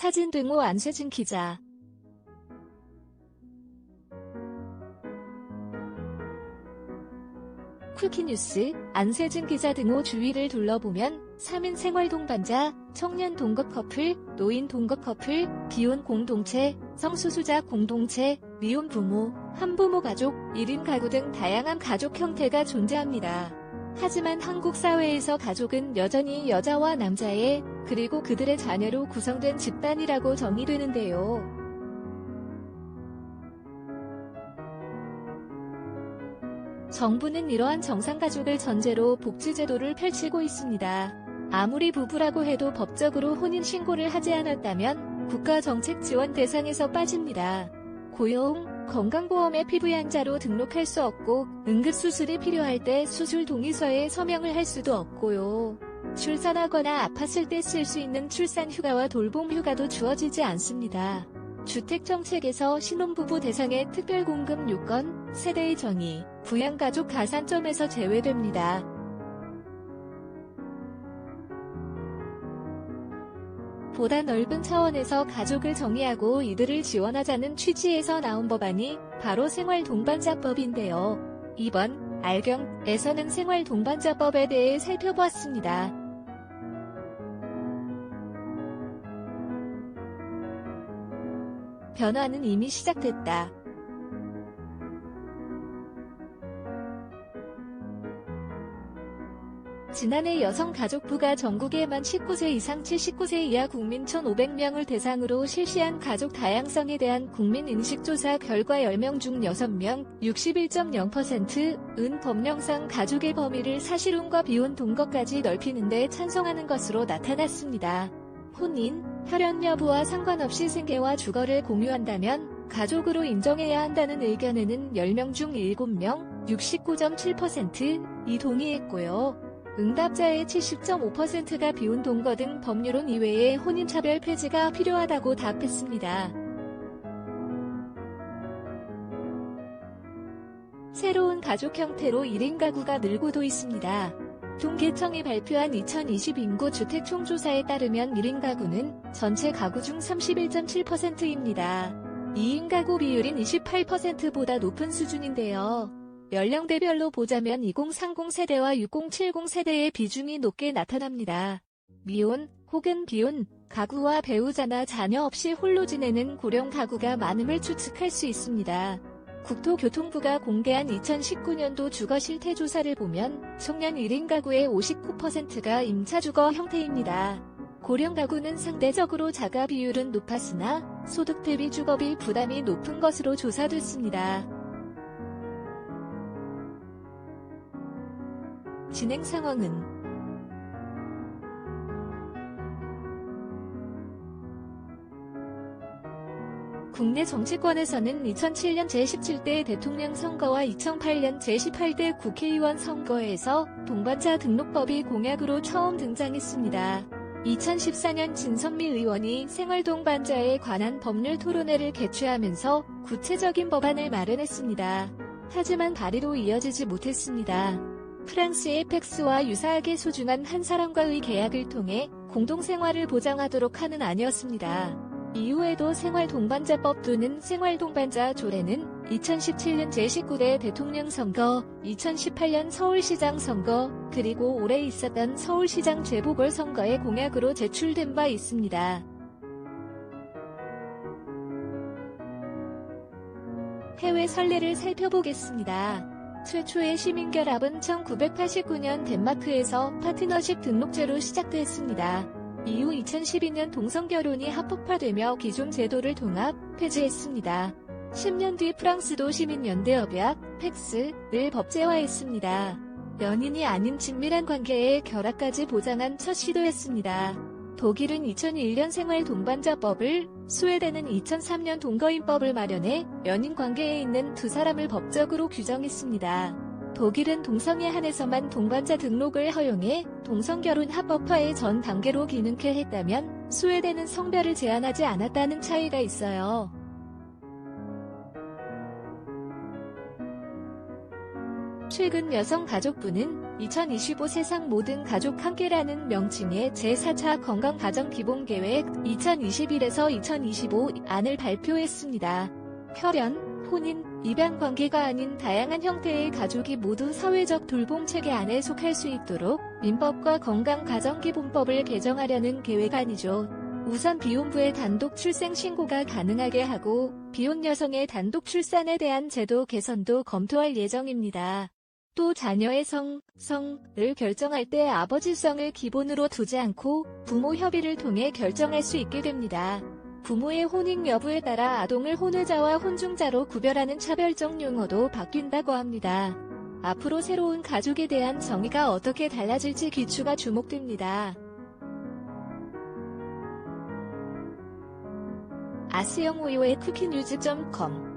사진 등호 안세진 기자 쿠키뉴스 안세진 기자 등호 주위를 둘러보면 3인 생활 동반자, 청년 동거 커플, 노인 동거 커플, 비혼 공동체, 성수수자 공동체, 미혼 부모, 한부모 가족, 1인 가구 등 다양한 가족 형태가 존재합니다. 하지만 한국 사회에서 가족은 여전히 여자와 남자의 그리고 그들의 자녀로 구성된 집단이라고 정의되는데요. 정부는 이러한 정상가족을 전제로 복지제도를 펼치고 있습니다. 아무리 부부라고 해도 법적으로 혼인신고를 하지 않았다면 국가정책 지원 대상에서 빠집니다. 고용, 건강보험의 피부양자로 등록할 수 없고 응급수술이 필요할 때 수술 동의서에 서명을 할 수도 없고요. 출산하거나 아팠을 때 쓸 수 있는 출산휴가와 돌봄휴가도 주어지지 않습니다. 주택정책에서 신혼부부 대상의 특별공급 요건, 세대의 정의, 부양가족 가산점에서 제외됩니다. 보다 넓은 차원에서 가족을 정의하고 이들을 지원하자는 취지에서 나온 법안이 바로 생활동반자법인데요. 이번 알경에서는 생활동반자법에 대해 살펴보았습니다. 변화는 이미 시작됐다. 지난해 여성가족부가 전국의 만 19세 이상 79세 이하 국민 1,500명을 대상으로 실시한 가족 다양성에 대한 국민인식조사 결과 10명 중 6명, 61.0%은 법령상 가족의 범위를 사실혼과 비혼 동거까지 넓히는 데 찬성하는 것으로 나타났습니다. 혼인, 혈연 여부와 상관없이 생계와 주거를 공유한다면 가족으로 인정해야 한다는 의견에는 10명 중 7명, 69.7%이 동의했고요. 응답자의 70.5%가 비혼 동거 등 법률론 이외의 혼인차별 폐지가 필요하다고 답했습니다. 새로운 가족 형태로 1인 가구가 늘고도 있습니다. 통계청이 발표한 2020 인구 주택 총조사에 따르면 1인 가구는 전체 가구 중 31.7%입니다. 2인 가구 비율인 28%보다 높은 수준인데요. 연령대별로 보자면 2030 세대와 6070 세대의 비중이 높게 나타납니다. 미혼 혹은 비혼 가구와 배우자나 자녀 없이 홀로 지내는 고령 가구가 많음을 추측할 수 있습니다. 국토교통부가 공개한 2019년도 주거 실태 조사를 보면 청년 1인 가구의 59%가 임차주거 형태입니다. 고령 가구는 상대적으로 자가 비율은 높았으나 소득 대비 주거비 부담이 높은 것으로 조사됐습니다. 진행 상황은 국내 정치권에서는 2007년 제17대 대통령 선거와 2008년 제18대 국회의원 선거에서 동반자 등록법이 공약으로 처음 등장했습니다. 2014년 진선미 의원이 생활동반자에 관한 법률 토론회를 개최하면서 구체적인 법안을 마련했습니다. 하지만 발의로 이어지지 못했습니다. 프랑스의 팩스와 유사하게 소중한 한 사람과의 계약을 통해 공동생활을 보장하도록 하는 아니었습니다. 이후에도 생활동반자법 또는 생활동반자 조례는 2017년 제19대 대통령 선거, 2018년 서울시장 선거, 그리고 올해 있었던 서울시장 재보궐선거의 공약으로 제출된 바 있습니다. 해외 선례를 살펴보겠습니다. 최초의 시민결합은 1989년 덴마크에서 파트너십 등록제로 시작됐습니다. 이후 2012년 동성결혼이 합법화되며 기존 제도를 통합, 폐지했습니다. 10년 뒤 프랑스도 시민연대협약, 팩스를 법제화했습니다. 연인이 아닌 친밀한 관계의 결합까지 보장한 첫 시도였습니다. 독일은 2001년 생활 동반자법을, 스웨덴은 2003년 동거인법을 마련해 연인 관계에 있는 두 사람을 법적으로 규정했습니다. 독일은 동성애 한해서만 동반자 등록을 허용해 동성결혼 합법화의 전 단계로 기능케 했다면 스웨덴은 성별을 제한하지 않았다는 차이가 있어요. 최근 여성 가족부는 2025 세상 모든 가족 함께라는 명칭의 제4차 건강가정 기본계획 2021에서 2025 안을 발표했습니다. 혈연, 혼인, 입양 관계가 아닌 다양한 형태의 가족이 모두 사회적 돌봄체계 안에 속할 수 있도록 민법과 건강가정기본법을 개정하려는 계획안이죠. 우선 비혼부의 단독 출생 신고가 가능하게 하고 비혼 여성의 단독 출산에 대한 제도 개선도 검토할 예정입니다. 또 자녀의 성, 성을 결정할 때 아버지 성을 기본으로 두지 않고 부모 협의를 통해 결정할 수 있게 됩니다. 부모의 혼인 여부에 따라 아동을 혼외자와 혼중자로 구별하는 차별적 용어도 바뀐다고 합니다. 앞으로 새로운 가족에 대한 정의가 어떻게 달라질지 기추가 주목됩니다. 아스영오요의 쿠키뉴즈.com